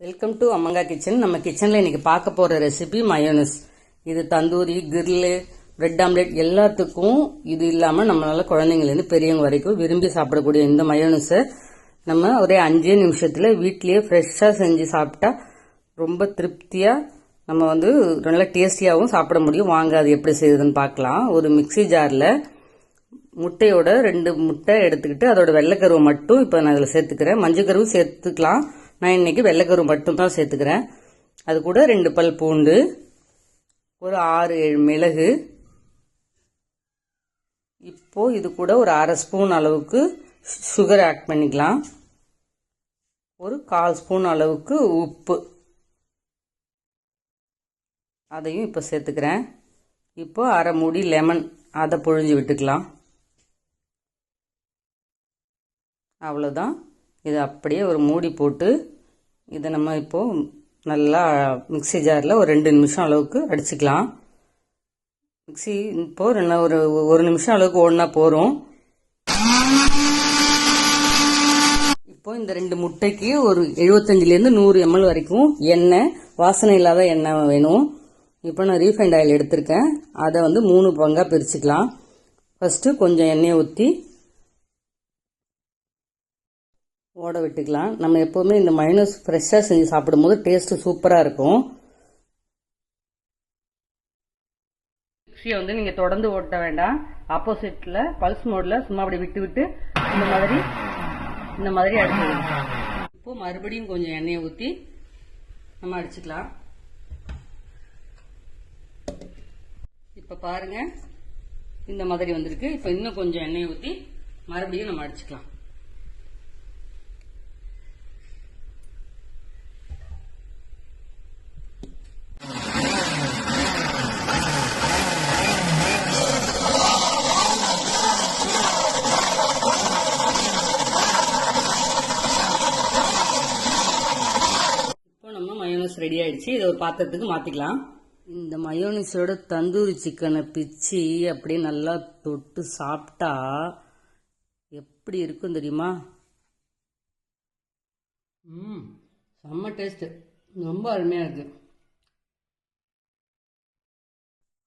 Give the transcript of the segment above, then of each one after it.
Welcome to அம்மங்கா kitchen நம்ம கிச்சனில் இன்னைக்கு பார்க்க போகிற ரெசிபி மயோனஸ் இது தந்தூரி கிரில்லு பிரெட் ஆம்லெட் எல்லாத்துக்கும் இது இல்லாமல் நம்மளால் குழந்தைங்கலேருந்து பெரியவங்க வரைக்கும் விரும்பி சாப்பிடக்கூடிய இந்த மயோனஸை நம்ம ஒரே அஞ்சே நிமிஷத்தில் வீட்லேயே ஃப்ரெஷ்ஷாக செஞ்சு சாப்பிட்டா ரொம்ப திருப்தியாக நம்ம வந்து நல்லா டேஸ்டியாகவும் சாப்பிட முடியும். வாங்க அது எப்படி செய்யுதுன்னு பார்க்கலாம். ஒரு மிக்ஸி ஜாரில் முட்டையோட ரெண்டு முட்டை எடுத்துக்கிட்டு அதோட வெள்ளைக்கருவை மட்டும் இப்போ நான் இதில் சேர்த்துக்கிறேன். மஞ்சள் கருவு சேர்த்துக்கலாம். நான் இன்னைக்கு வெள்ளைக்கருவு மட்டும் தான் சேர்த்துக்கிறேன். அது கூட ரெண்டு பல் பூண்டு ஒரு ஆறு ஏழு மிளகு. இப்போது இது கூட ஒரு அரை ஸ்பூன் அளவுக்கு சுகர் ஆட் பண்ணிக்கலாம். ஒரு கால் ஸ்பூன் அளவுக்கு உப்பு. அதையும் இப்போ சேர்த்துக்கிறேன். இப்போ அரை மூடி லெமன் அதை பொழிஞ்சு விட்டுக்கலாம். அவ்வளோதான் இது அப்படியே ஒரு மூடி போட்டு இதை நம்ம இப்போது நல்லா மிக்ஸி ஜாரில் ஒரு ரெண்டு நிமிஷம் அளவுக்கு அடிச்சுக்கலாம். மிக்ஸி இப்போது ரெண்டு ஒரு ஒரு நிமிஷம் அளவுக்கு ஓடினா போகிறோம் இப்போ இந்த ரெண்டு முட்டைக்கு ஒரு எழுபத்தஞ்சிலேருந்து நூறு எம்எல் வரைக்கும் எண்ணெய் வாசனை இல்லாத எண்ணெய் வேணும். இப்போ நான் ரீஃபைண்ட் ஆயில் எடுத்திருக்கேன். அதை வந்து மூணு பங்காக பிரிச்சுக்கலாம். ஃபஸ்ட்டு கொஞ்சம் எண்ணெயை ஊற்றி ஓட விட்டுக்கலாம். நம்ம எப்போவுமே இந்த மைனஸ் ஃப்ரெஷ்ஷாக செஞ்சு சாப்பிடும்போது டேஸ்ட்டு சூப்பராக இருக்கும். மிக்சியை வந்து நீங்கள் தொடர்ந்து ஓட்ட வேண்டாம். ஆப்போசிட்டில் பல்ஸ் மோடில் சும்மா அப்படி விட்டு விட்டு இந்த மாதிரி இந்த மாதிரி அடிச்சிடலாம் இப்போ மறுபடியும் கொஞ்சம் எண்ணெயை ஊற்றி நம்ம அடிச்சுக்கலாம். இப்போ பாருங்க. இந்த மாதிரி வந்திருக்கு. இப்போ இன்னும் கொஞ்சம் எண்ணெயை ஊற்றி மறுபடியும் நம்ம அடிச்சுக்கலாம் இப்போ ரெடி ஆயிடுச்சு. இதை ஒரு பாத்திரத்துக்கு மாத்திக்கலாம். இந்த மயோனஸோட தந்தூரி சிக்கனை பிச்சு அப்படியே நல்லா தொட்டு சாப்பிட்டா எப்படி இருக்கும் தெரியுமா? ம். செம்ம டேஸ்ட்டு ரொம்ப அருமையாக இருக்கு.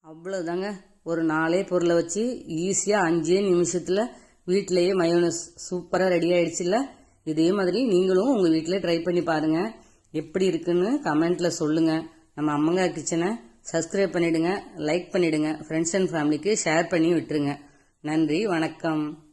அவ்வளோதாங்க ஒரு நாலே பொருளை வச்சு ஈஸியாக அஞ்சே நிமிஷத்தில் வீட்டிலேயே மயோனஸ் சூப்பராக ரெடி ஆயிடுச்சுல்ல? இதே மாதிரி நீங்களும் உங்கள் வீட்டில் ட்ரை பண்ணி பாருங்கள் எப்படி இருக்குன்னு கமெண்ட்டில் சொல்லுங்கள் நம்ம அம்மங்கா கிச்சனை சப்ஸ்கிரைப் பண்ணிடுங்க லைக் பண்ணிடுங்க. ஃப்ரெண்ட்ஸ் அண்ட் ஃபேமிலிக்கு ஷேர் பண்ணி விட்டுருங்க. நன்றி வணக்கம்.